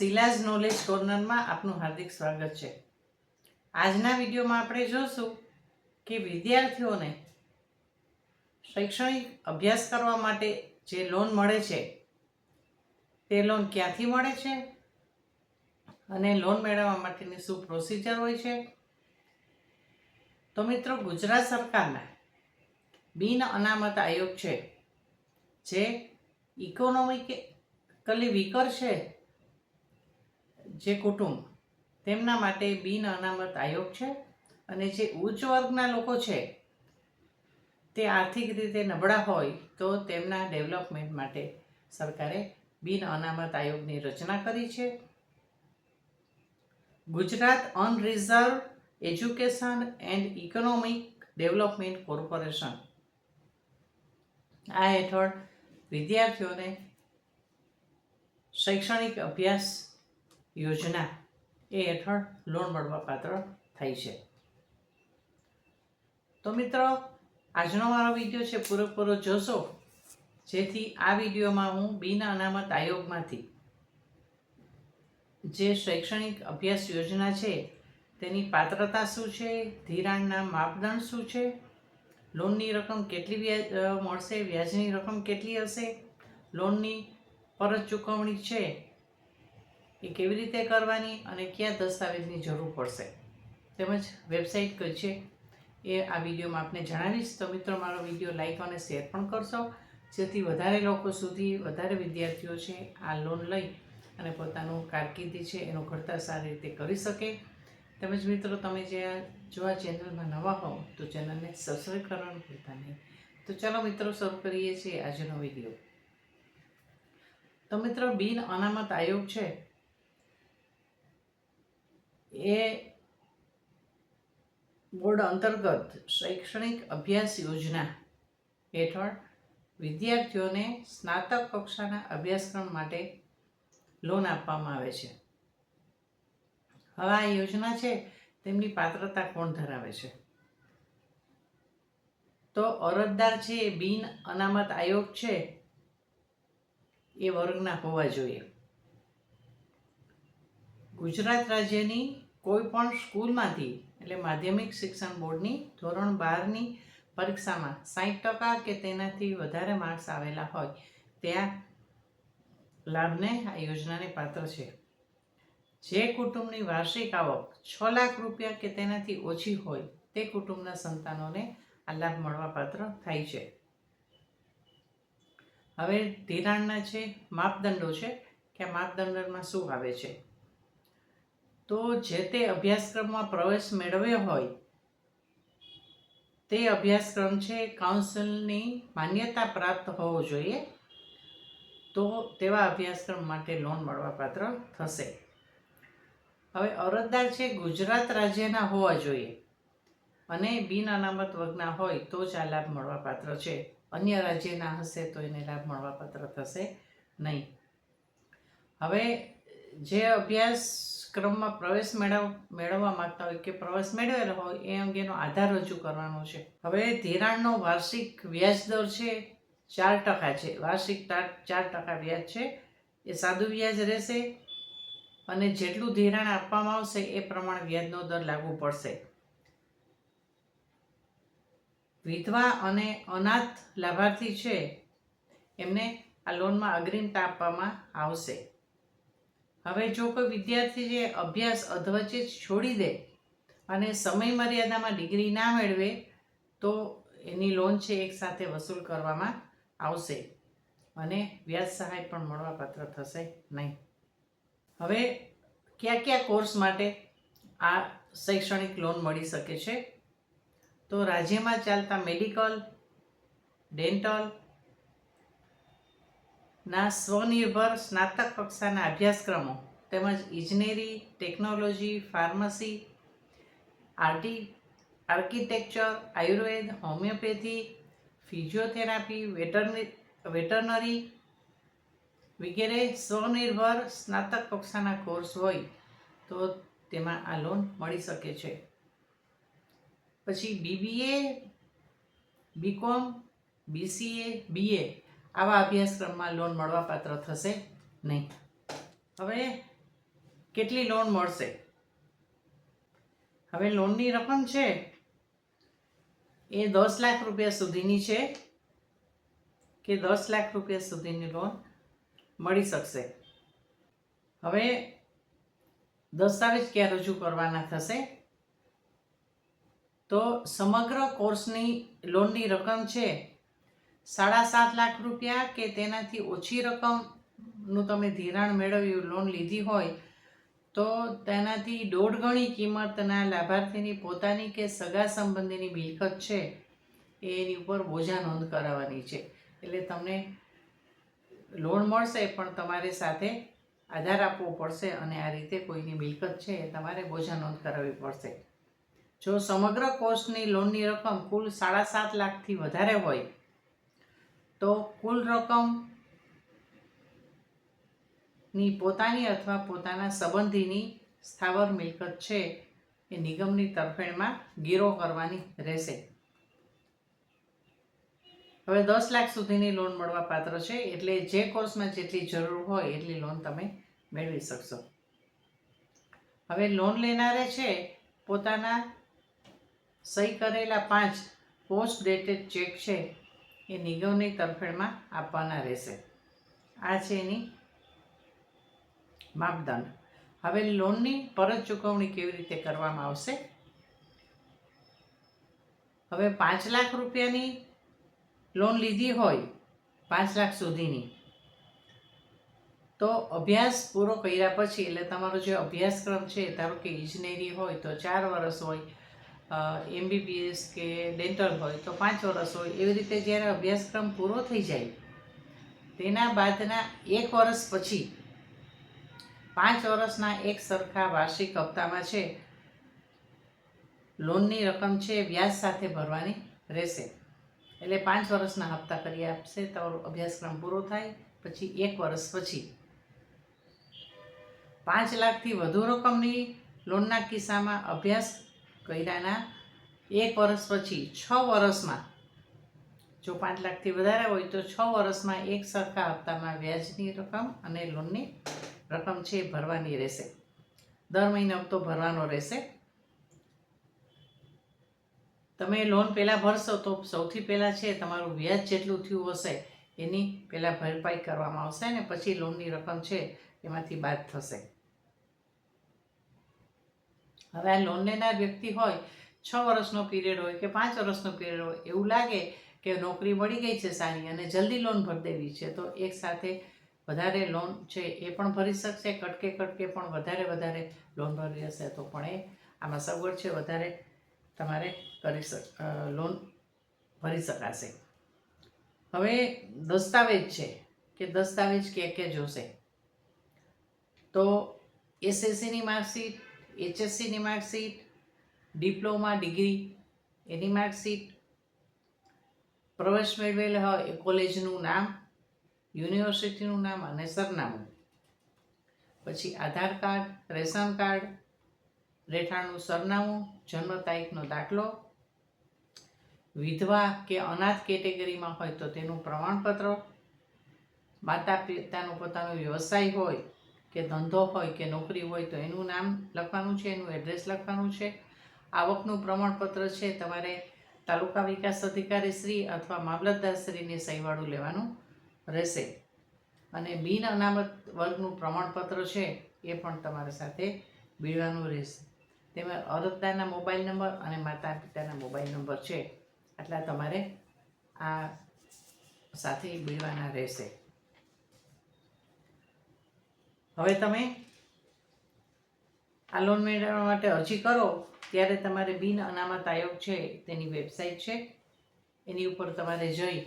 શિલાજ knowledge કોર્નરમાં આપનું હાર્દિક સ્વાગત છે. આજના વિડીયોમાં આપણે જોશું કે વિદ્યાર્થીઓને શૈક્ષણિક અભ્યાસ કરવા માટે જે લોન મળે છે, તે લોન ક્યાંથી મળે છે અને લોન મેળવવા માટેની શું પ્રોસિજર હોય છે? તો મિત્રો, ગુજરાત સરકારના બિન અનામત આયોગ છે, જે ઇકોનોમિકલી વીકર છે જે કુટુંબ તેમના માટે બિન અનામત આયોગ છે અને જે ઉચ્ચ વર્ગના લોકો છે, તે આર્થિક રીતે નબળા હોય તો તેમના ડેવલપમેન્ટ માટે સરકારે બિન અનામત આયોગની રચના કરી છે. Gujarat unreserved education and economic development corporation આ હેઠળ વિદ્યાર્થીઓને શૈક્ષણિક અભ્યાસ યોજના એ હેઠળ લોન મળવા પાત્ર થઈ છે. તો મિત્રો, આજનો મારો વીડિયો છે પૂરેપૂરો જોશો. જેથી આ વિડીયોમાં હું બિન અનામત આયોગમાંથી જે શૈક્ષણિક અભ્યાસ યોજના છે, તેની પાત્રતા શું છે, ધિરાણના માપદંડ શું છે, લોનની રકમ કેટલી વ્યાજ મળશે, વ્યાજની રકમ કેટલી હશે, લોનની પરત ચૂકવણી છે એ કેવી રીતે કરવાની અને કયા દસ્તાવેજની જરૂર પડશે? તેમજ વેબસાઇટ કઈ છે? એ આ વિડીયોમાં આપને જણાવીશ. તો મિત્રો, મારો વીડિયો લાઈક અને શેર પણ કરશો. જેથી વધારે લોકો સુધી વધારે વિદ્યાર્થીઓ છે આ લોન લઈ અને પોતાનું કારકિર્દી છે એનું ઘડતર સારી રીતે કરી શકે. તેમજ મિત્રો, તમે જે જો આ ચેનલમાં નવા હો તો ચેનલને સબસ્ક્રાઈબ કરવાનું ભૂલતા નહીં. તો ચાલો મિત્રો, શરૂ કરીએ છીએ આજનો વીડિયો. તો મિત્રો, બિન અનામત આયોગ છે એ બોર્ડ અંતર્ગત શૈક્ષણિક અભ્યાસ યોજના હેઠળ વિદ્યાર્થીઓને સ્નાતક કક્ષાના અભ્યાસક્રમ માટે લોન આપવામાં આવે છે. હવે આ યોજના છે તેમની પાત્રતા કોણ ધરાવે છે? તો અરજદાર છે એ બિન અનામત આયોગ છે એ વર્ગના હોવા જોઈએ. ગુજરાત રાજ્યની કોઈ પણ સ્કૂલમાંથી, એટલે માધ્યમિક શિક્ષણ બોર્ડની, ધોરણ બારની પરીક્ષામાં સાઠ ટકા કે તેનાથી વધારે માર્ક્સ આવેલા હોય, ત્યાં લાભને આ યોજનાને પાત્ર છે. જે કુટુંબની વાર્ષિક આવક છ લાખ રૂપિયા કે તેનાથી ઓછી હોય, તે કુટુંબના સંતાનોને આ લાભ મળવા પાત્ર થાય છે. હવે ધિરાણના છે માપદંડો છે, કે આ માપદંડમાં શું આવે છે? તો જે તે અભ્યાસક્રમમાં પ્રવેશ મેળવ્યો હોય, તે અભ્યાસક્રમ છે કાઉન્સિલની માન્યતા પ્રાપ્ત હોવો જોઈએ, તો તેવા અભ્યાસક્રમ માટે લોન મળવાપાત્ર થશે. હવે અરજદાર છે ગુજરાત રાજ્યના હોવા જોઈએ અને બિન અનામત વર્ગના હોય તો જ આ લાભ મળવાપાત્ર છે. અન્ય રાજ્યના હશે તો એને લાભ મળવાપાત્ર થશે નહીં. હવે જે અભ્યાસક્રમમાં પ્રવેશ મેળવ, મેળવવા માંગતા હોય કે પ્રવેશ મેળવેલો હોય, એ અંગેનો આધાર રજૂ કરવાનો છે. હવે ધિરાણનો વાર્ષિક વ્યાજ દર છે ચાર ટકા છે. વાર્ષિક ચાર ટકા વ્યાજ છે. એ સાદું વ્યાજ રહેશે અને જેટલું ધિરાણ આપવામાં આવશે એ પ્રમાણે વ્યાજનો દર લાગુ પડશે. વિધવા અને અનાથ લાભાર્થી છે એમને આ લોનમાં અગ્રિમતા આપવામાં આવશે. હવે જો કોઈ વિદ્યાર્થી જે અભ્યાસ અધવચ્ચે છોડી દે અને સમય મર્યાદામાં ડિગ્રી ના મેળવે, તો એની લોન છે એક સાથે વસૂલ કરવામાં આવશે અને વ્યાજ સહાય પણ મળવાપાત્ર થશે નહીં. હવે કયા કયા કોર્સ માટે આ શૈક્ષણિક લોન મળી શકે છે? તો રાજ્યમાં ચાલતા મેડિકલ ડેન્ટલ ના સ્વનિર્ભર સ્નાતક કક્ષાના અભ્યાસક્રમો તેમજ ઇજનેરી, ટેકનોલોજી, ફાર્મસી, આર્ટી, આર્કિટેક્ચર, આયુર્વેદ, હોમિયોપેથી, ફિઝિયોથેરાપી વેટરની વેટરનરી વગેરે સ્વનિર્ભર સ્નાતક કક્ષાના કોર્સ હોય તો તેમાં આ લોન મળી શકે છે. પછી બીબીએ બીકોમ બીસીએ બીએ આવા અભ્યાસક્રમમાં લોન મળવાપાત્ર થશે નહીં. હવે કેટલી લોન મળશે? હવે લોનની રકમ છે એ દસ લાખ રૂપિયા સુધીની છે કે દસ લાખ રૂપિયા સુધીની લોન મળી શકશે. હવે દસ્તાવેજ ક્યાં રજૂ કરવાના થશે? તો સમગ્ર કોર્સની લોનની રકમ છે સાડા સાત લાખ રૂપિયા કે તેનાથી ઓછી રકમનું તમે ધિરાણ મેળવ્યું લોન લીધી હોય, તો તેનાથી દોઢ ગણી કિંમતના લાભાર્થીની પોતાની કે સગા સંબંધીની મિલકત છે એની ઉપર બોજા નોંધ કરાવવાની છે. એટલે તમને લોન મળશે, પણ તમારે સાથે આધાર આપવો પડશે અને આ રીતે કોઈની મિલકત છે, એ તમારે બોજા નોંધ કરાવવી પડશે. જો સમગ્ર કોર્સની લોનની રકમ કુલ સાડા સાત લાખથી વધારે હોય તો કુલ રકમની પોતાની અથવા પોતાના સંબંધીની સ્થાવર મિલકત છે એ નિગમની તરફેણમાં ગીરો કરવાની રહેશે. હવે દસ લાખ સુધીની લોન મળવા પાત્ર છે એટલે જે કોર્સમાં જેટલી જરૂર હોય એટલી લોન તમે મેળવી શકશો. હવે લોન લેનારે છે પોતાના સહી કરેલા પાંચ પોસ્ટ ડેટેડ ચેક છે એ નિગમની તરફેણમાં આપવાના રહેશે. આ છે એની માપદંડ. હવે લોનની પરત ચૂકવણી કેવી રીતે કરવામાં આવશે? હવે પાંચ લાખ રૂપિયાની લોન લીધી હોય, પાંચ લાખ સુધીની, તો અભ્યાસ પૂરો કર્યા પછી, એટલે તમારો જે અભ્યાસક્રમ છે, ધારો કે ઇજનેરી હોય, તો ચાર વર્ષ હોય એમબીબીએસ કે ડેન્ટલ હોય તો પાંચ વર્ષ હોય, એવી રીતે જ્યારે અભ્યાસક્રમ પૂરો થઈ જાય, તેના બાદના એક વર્ષ પછી પાંચ વર્ષના એક સરખા વાર્ષિક હપ્તામાં છે, લોનની રકમ છે વ્યાજ સાથે ભરવાની રહેશે. એટલે પાંચ વર્ષના હપ્તા કરી આપશે તમારો અભ્યાસક્રમ પૂરો થાય, પછી એક વર્ષ પછી. પાંચ લાખથી વધુ રકમની લોનના કિસ્સામાં અભ્યાસ કર્યાના એક વર્ષ પછી, છ વર્ષમાં, જો પાંચ લાખથી વધારે હોય તો છ વર્ષમાં એક સરખા હપ્તામાં વ્યાજની રકમ અને લોનની રકમ છે ભરવાની રહેશે. દર મહિને હપ્તો ભરવાનો રહેશે. તમે લોન પહેલાં ભરશો તો સૌથી પહેલાં છે તમારું વ્યાજ જેટલું થયું હશે એની પહેલાં ભરપાઈ કરવામાં આવશે ને પછી લોનની રકમ છે એમાંથી બાદ થશે. હવે આ લોન લેનાર વ્યક્તિ હોય, છ વર્ષનો પીરિયડ હોય કે પાંચ વર્ષનો પીરિયડ હોય, એવું લાગે કે નોકરી મળી ગઈ છે સારી અને જલ્દી લોન ભરી દેવી છે, તો એક સાથે વધારે લોન છે એ પણ ભરી શકશે, કટકે કટકે પણ વધારે વધારે લોન ભરી હશે તો પણ એ આમાં સગવડ છે, વધારે તમારે કરી શક લોન ભરી શકાશે. હવે દસ્તાવેજ છે, કે દસ્તાવેજ કે કે જોશે? તો એસએસસીની માર્કશીટ એચએસસીની માર્કશીટ ડિપ્લોમા ડિગ્રી એની માર્કશીટ પ્રવેશ મેળવેલ હોય એ કોલેજનું નામ યુનિવર્સિટીનું નામ અને સરનામું. પછી આધાર કાર્ડ, રેશન કાર્ડ, રહેઠાણનું સરનામું, જન્મ તારીખનો દાખલો. વિધવા કે અનાથ કેટેગરીમાં હોય તો તેનું પ્રમાણપત્ર. માતા પિતાનો પોતાનો વ્યવસાય હોય કે ધંધો હોય કે નોકરી હોય તો એનું નામ લખવાનું છે, એનું એડ્રેસ લખવાનું છે. આવકનું પ્રમાણપત્ર છે, તમારે તાલુકા વિકાસ અધિકારી શ્રી અથવા મામલતદાર શ્રીની સહીવાળું લેવાનું રહેશે. અને બિન અનામત વર્ગનું પ્રમાણપત્ર છે, એ પણ તમારી સાથે મેળવાનું રહેશે. તેમજ અરજદારના મોબાઈલ નંબર અને માતા પિતાના મોબાઈલ નંબર છે. આટલા તમારે આ સાથે મેળવાના રહેશે. હવે તમે આ લોન મેળવવા માટે અરજી કરો, ત્યારે તમારે બિન અનામત આયોગ છે, તેની વેબસાઇટ છે, એની ઉપર તમારે જઈ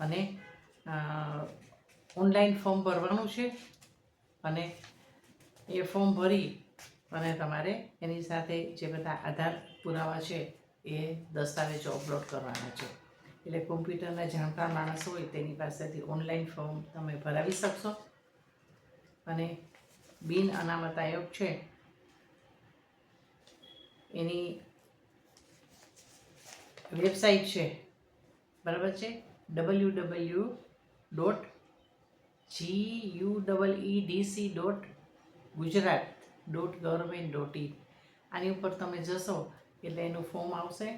અને ઓનલાઈન ફોર્મ ભરવાનું છે અને એ ફોર્મ ભરી અને તમારે એની સાથે જે બધા આધાર પુરાવા છે, એ દસ્તાવેજો અપલોડ કરવાના છે. એટલે કોમ્પ્યુટરના જાણકાર માણસ હોય, તેની પાસેથી ઓનલાઈન ફોર્મ તમે ભરાવી શકશો. અને બિન અનામત આયોગ છે. એની વેબસાઇટ છે. બરાબર છે? W W dot G U double E DC dot Gujarat dot government dot in આની ઉપર તમે જશો એટલે એનું ફોર્મ આવશે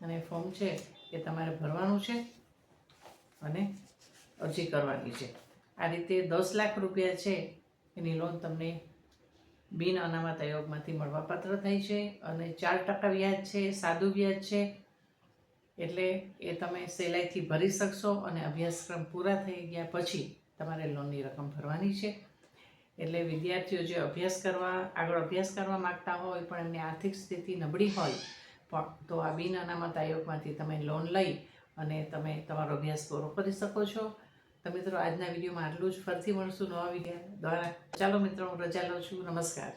અને ફોર્મ છે એ તમારે ભરવાનું છે અને અરજી કરવાની છે. આ રીતે દસ લાખ રૂપિયા છે એની લોન તમને બિન અનામત આયોગમાંથી મળવાપાત્ર થઈ છે અને ચાર ટકા વ્યાજ છે, સાદું વ્યાજ છે. એટલે એ તમે સહેલાઈથી ભરી શકશો અને અભ્યાસક્રમ પૂરા થઈ ગયા પછી તમારે લોનની રકમ ભરવાની છે. એટલે વિદ્યાર્થીઓ જે અભ્યાસ કરવા, આગળ અભ્યાસ કરવા માગતા હોય પણ એમની આર્થિક સ્થિતિ નબળી હોય, પણ તો આ બિન અનામત આયોગમાંથી તમે લોન લઈ અને તમે તમારો અભ્યાસ પૂરો કરી શકો છો. તો મિત્રો આજના વિડીયોમાં આટલું જ ફરીથી મળશું નવા વીડિયો દ્વારા ચાલો મિત્રો, હું રજા લઉં છું. નમસ્કાર.